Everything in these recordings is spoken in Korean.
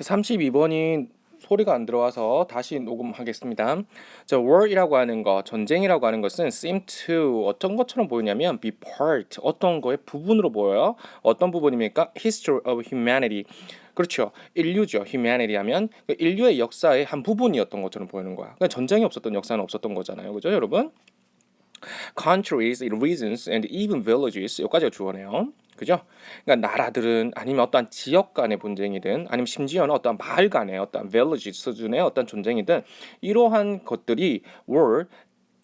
32번이 소리가 안 들어와서 다시 녹음하겠습니다. 자, war이라고 하는 거, 전쟁이라고 하는 것은 seem to 어떤 것처럼 보이냐면 be part 어떤 거의 부분으로 보여요. 어떤 부분입니까? history of humanity. 그렇죠. 인류죠. humanity 하면 그 인류의 역사의 한 부분이었던 것처럼 보이는 거야. 그러니까 전쟁이 없었던 역사는 없었던 거잖아요. 그죠, 여러분? Countries, regions, and even villages 여기까지가 주어네요. 그죠? 그러니까 나라들은 아니면 어떠한 지역 간의 분쟁이든 아니면 심지어는 어떠한 마을 간의 어떠한 village 수준의 어떤 전쟁이든 이러한 것들이 were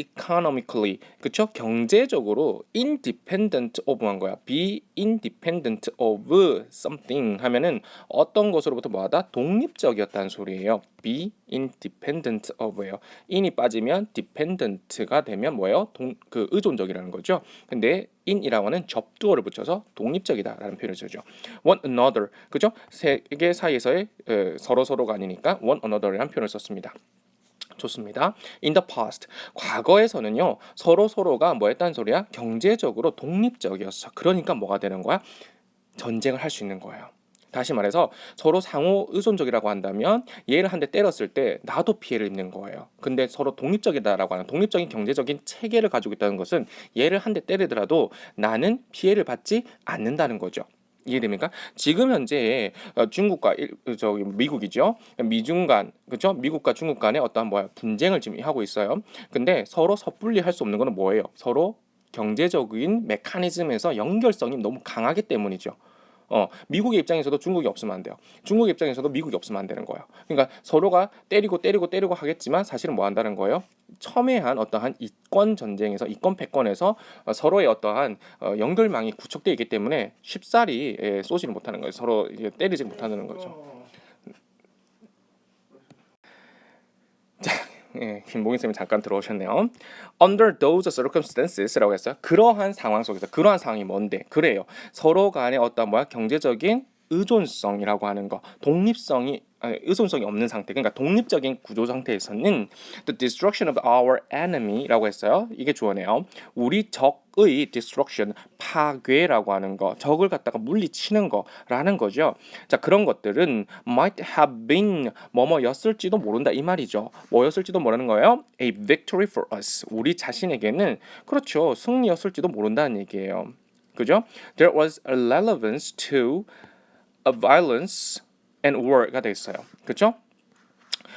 economically 그쵸? 경제적으로 independent of한 거야. be independent of something 하면은 어떤 것으로부터 뭐하다? 독립적이었다는 소리예요. be independent of예요. in이 빠지면 dependent가 되면 뭐예요? 동, 그 의존적이라는 거죠. 근데 in이라고 하는 접두어를 붙여서 독립적이다라는 표현을 쓰죠. one another 그죠 세계 사이에서의 에, 서로 서로가 아니니까 one another이라는 표현을 썼습니다 좋습니다. In the past, 과거에서는요 서로 서로가 뭐 했다는 소리야? 경제적으로 독립적이었어. 그러니까 뭐가 되는 거야? 전쟁을 할 수 있는 거예요. 다시 말해서 서로 상호 의존적이라고 한다면 얘를 한 대 때렸을 때 나도 피해를 입는 거예요. 근데 서로 독립적이다라고 하는 독립적인 경제적인 체계를 가지고 있다는 것은 얘를 한 대 때리더라도 나는 피해를 받지 않는다는 거죠. 이해됩니까? 지금 현재 어, 중국과 일, 저기 미국이죠. 미중 간 그죠? 미국과 중국 간에 어떠한 뭐야 분쟁을 지금 하고 있어요. 근데 서로 섣불리 할 수 없는 거는 뭐예요? 서로 경제적인 메커니즘에서 연결성이 너무 강하기 때문이죠. 어, 미국의 입장에서도 중국이 없으면 안 돼요. 중국의 입장에서도 미국이 없으면 안 되는 거예요. 그러니까 서로가 때리고 때리고 때리고 하겠지만 사실은 뭐 한다는 거예요? 첨예한 어떠한 이권 전쟁에서 이권 패권에서 어, 서로의 어떠한 어, 연결망이 구축되어 있기 때문에 쉽사리 예, 쏘지를 못하는 거예요. 서로 때리지 못하는 거죠. 예, 김봉인 쌤이 잠깐 들어오셨네요. Under those circumstances라고 했어요. 그러한 상황 속에서 그러한 상황이 뭔데? 그래요. 서로 간의 어떤 뭐야 경제적인 의존성이라고 하는 거, 독립성이 의존성이 없는 상태, 그러니까 독립적인 구조 상태에서는 the destruction of our enemy라고 했어요. 이게 주어네요. 우리 적의 destruction, 파괴라고 하는 거, 적을 갖다가 물리치는 거라는 거죠. 자, 그런 것들은 might have been 뭐뭐였을지도 모른다 이 말이죠. 뭐였을지도 모르는 거예요. A victory for us. 우리 자신에게는 그렇죠. 승리였을지도 모른다는 얘기예요. 그죠? There was a relevance to a violence and war가 돼 있어요. 그렇죠?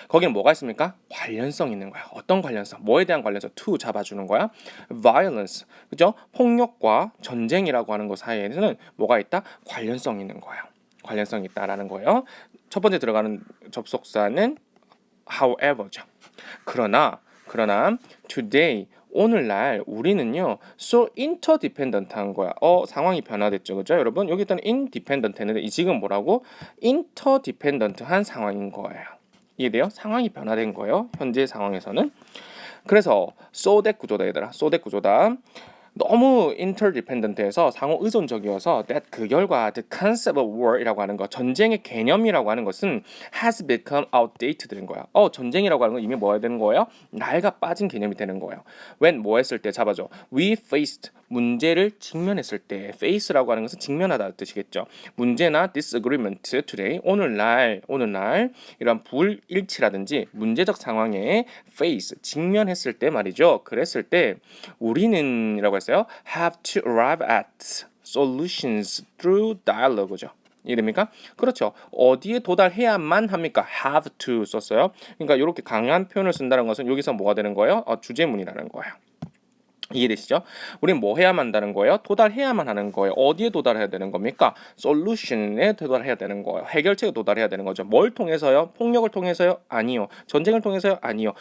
거기는 뭐가 있습니까? 관련성 있는 거야. 어떤 관련성? 뭐에 대한 관련성? to 잡아주는 거야. violence, 그죠? 폭력과 전쟁이라고 하는 것 사이에는 뭐가 있다? 관련성 있는 거야. 관련성 있다라는 거예요. 첫 번째 들어가는 접속사는 however죠. 그러나 그러나 today 오늘날 우리는요 so interdependent한 거야. 어 상황이 변화됐죠, 그죠, 여러분? 여기 일단 independent 했는데 지금 뭐라고 interdependent한 상황인 거예요. 이해돼요? 상황이 변화된 거예요. 현재 상황에서는. 그래서 so that 구조다 얘들아. so that 구조다. 너무 interdependent해서 상호 의존적이어서 that 그 결과 the concept of war이라고 하는 거 전쟁의 개념이라고 하는 것은 has become outdated인 거야. 어 전쟁이라고 하는 건 이미 뭐야 되는 거예요? 낡아 빠진 개념이 되는 거예요. when 뭐 했을 때 잡아줘. we faced 문제를 직면했을 때 face라고 하는 것은 직면하다 뜻이겠죠. 문제나 disagreement today 오늘날 오늘날 이런 불일치라든지 문제적 상황에 face 직면했을 때 말이죠. 그랬을 때 우리는이라고 했어요. have to arrive at solutions through dialogue죠. 이해됩니까? 그렇죠. 어디에 도달해야만 합니까? have to 썼어요. 그러니까 이렇게 강한 표현을 쓴다는 것은 여기서 뭐가 되는 거예요? 어, 주제문이라는 거예요. 이해되시죠? 우리는 뭐 해야만 한다는 거예요? 도달해야만 하는 거예요. 어디에 도달해야 되는 겁니까? 솔루션에 도달해야 되는 거예요. 해결책에 도달해야 되는 거죠. 뭘 통해서요? 폭력을 통해서요? 아니요. 전쟁을 통해서요? 아니요.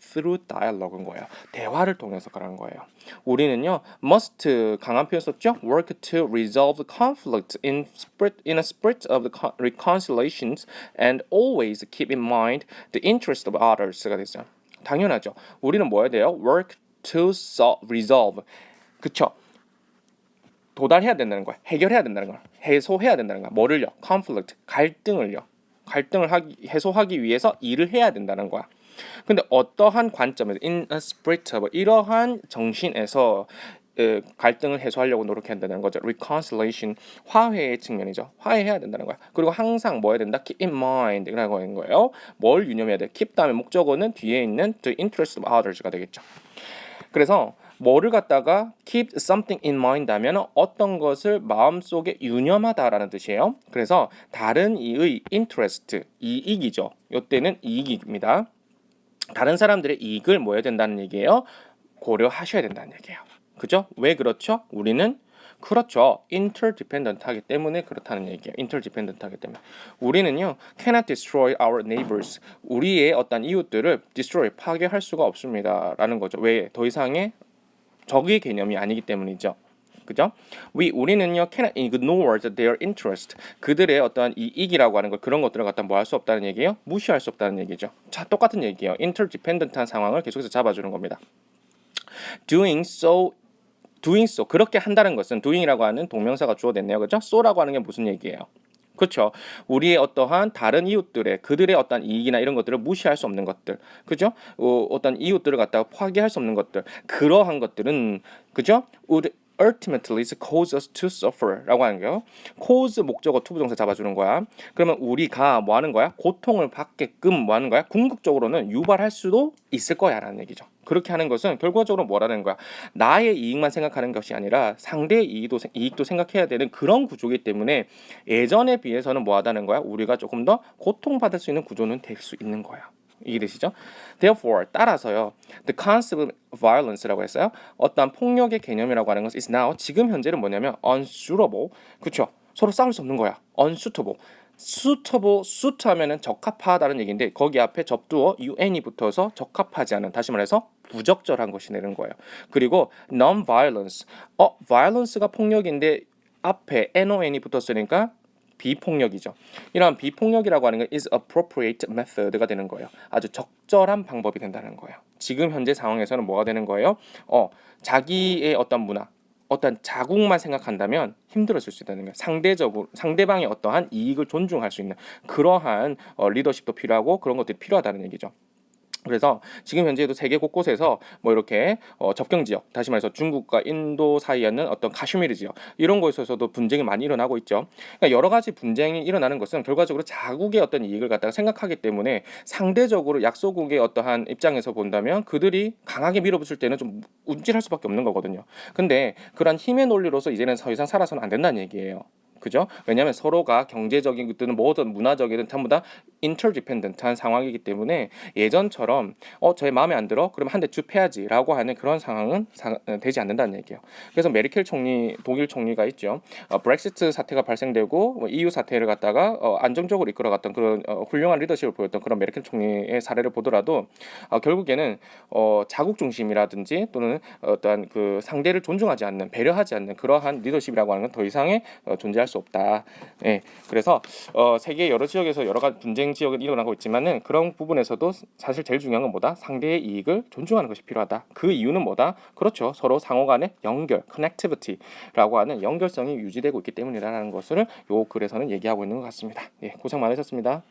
Through dialogue인 거예요. 대화를 통해서 그런 거예요. 우리는요 must 강한 표현 썼죠. work to resolve conflict in spirit in a spirit of the reconciliations and always keep in mind the interest of others가 됐어요. 당연하죠. 우리는 뭐 해야 돼요? work to solve, resolve. 그쵸? 도달해야 된다는 거야. 해결해야 된다는 거야. 해소해야 된다는 거야. 뭐를요? conflict, 갈등을요. 갈등을 하기, 해소하기 위해서 일을 해야 된다는 거야. 근데 어떠한 관점에서 in a spirit of 이러한 정신에서 에, 갈등을 해소하려고 노력한다는 거죠. reconciliation 화해의 측면이죠. 화해해야 된다는 거야. 그리고 항상 뭐 해야 된다? keep in mind라고 하는 거예요. 뭘 유념해야 돼? keep 다음에 목적어는 뒤에 있는 the interest of others가 되겠죠. 그래서 뭐를 갖다가 keep something in mind 하면 어떤 것을 마음속에 유념하다라는 뜻이에요. 그래서 다른 이의 interest 이익이죠. 요때는 이익입니다. 다른 사람들의 이익을 뭐 해야 된다는 얘기예요. 고려하셔야 된다는 얘기예요. 그죠? 왜 그렇죠? 우리는 그렇죠. interdependent 하기 때문에 그렇다는 얘기예요. interdependent 하기 때문에. 우리는요. cannot destroy our neighbors. 우리의 어떤 이웃들을 destroy 파괴할 수가 없습니다. 라는 거죠. 왜? 더 이상의 적의 개념이 아니기 때문이죠. 그죠? We 우리는요 cannot ignore their interest. 그들의 어떠한 이익이라고 하는 것 그런 것들을 갖다 뭐 할 수 없다는 얘기예요? 무시할 수 없다는 얘기죠. 자 똑같은 얘기예요. interdependent한 상황을 계속해서 잡아 주는 겁니다. Doing so doing so. 그렇게 한다는 것은 doing이라고 하는 동명사가 주어됐네요. 그죠? so라고 하는 게 무슨 얘기예요? 그렇죠. 우리의 어떠한 다른 이웃들의 그들의 어떤 이익이나 이런 것들을 무시할 수 없는 것들, 그죠? 어, 어떤 이웃들을 갖다가 파괴할 수 없는 것들, 그러한 것들은 그죠? would ultimately cause us to suffer라고 하는 거요. cause 목적어 투부 정사 잡아주는 거야. 그러면 우리가 뭐 하는 거야? 고통을 받게끔 뭐 하는 거야? 궁극적으로는 유발할 수도 있을 거야라는 얘기죠. 그렇게 하는 것은 결과적으로 뭐라는 거야? 나의 이익만 생각하는 것이 아니라 상대의 이익도 이익도 생각해야 되는 그런 구조이기 때문에 예전에 비해서는 뭐 하다는 거야? 우리가 조금 더 고통받을 수 있는 구조는 될 수 있는 거야. 이해되시죠? Therefore 따라서요. The concept of violence라고 했어요. 어떤 폭력의 개념이라고 하는 것은 is now 지금 현재는 뭐냐면 unsuitable. 그렇죠? 서로 싸울 수 없는 거야. unsuitable. suitable, suit 하면은 적합하다는 얘기인데 거기 앞에 접두어 un이 붙어서 적합하지 않은 다시 말해서 부적절한 것이 되는 거예요. 그리고 non-violence. 어, violence가 폭력인데 앞에 non이 붙었으니까 비폭력이죠. 이러한 비폭력이라고 하는 건 is appropriate method가 되는 거예요. 아주 적절한 방법이 된다는 거예요. 지금 현재 상황에서는 뭐가 되는 거예요? 어, 자기의 어떤 문화, 어떤 자국만 생각한다면 힘들어질 수 있다는 거예요. 상대적으로 상대방의 어떠한 이익을 존중할 수 있는 그러한 어, 리더십도 필요하고 그런 것들이 필요하다는 얘기죠. 그래서 지금 현재도 세계 곳곳에서 뭐 이렇게 어, 접경 지역, 다시 말해서 중국과 인도 사이에 있는 어떤 카슈미르 지역 이런 곳에서도 분쟁이 많이 일어나고 있죠. 그러니까 여러 가지 분쟁이 일어나는 것은 결과적으로 자국의 어떤 이익을 갖다가 생각하기 때문에 상대적으로 약소국의 어떠한 입장에서 본다면 그들이 강하게 밀어붙일 때는 좀 움찔할 수밖에 없는 거거든요. 근데 그런 힘의 논리로서 이제는 더 이상 살아서는 안 된다는 얘기예요. 그죠? 왜냐하면 서로가 경제적인 것들은 뭐든 문화적이든 전부 다 interdependent한 상황이기 때문에 예전처럼 어 저의 마음에 안 들어 그럼 한대 줍해야지라고 하는 그런 상황은 사, 어, 되지 않는다는 얘기예요. 그래서 메르켈 총리 독일 총리가 있죠. 어, 브렉시트 사태가 발생되고 뭐 EU 사태를 갖다가 어, 안정적으로 이끌어갔던 그런 어, 훌륭한 리더십을 보였던 그런 메르켈 총리의 사례를 보더라도 어, 결국에는 어, 자국 중심이라든지 또는 어떠한 그 상대를 존중하지 않는 배려하지 않는 그러한 리더십이라고 하는 건 더 이상의 어, 존재할 수 없다. 예. 그래서 어, 세계 여러 지역에서 여러 가지 분쟁 지역은 일어나고 있지만은 그런 부분에서도 사실 제일 중요한 건 뭐다? 상대의 이익을 존중하는 것이 필요하다. 그 이유는 뭐다? 그렇죠. 서로 상호 간의 연결, connectivity라고 하는 연결성이 유지되고 있기 때문이라는 것을 요 글에서는 얘기하고 있는 것 같습니다. 예, 고생 많으셨습니다.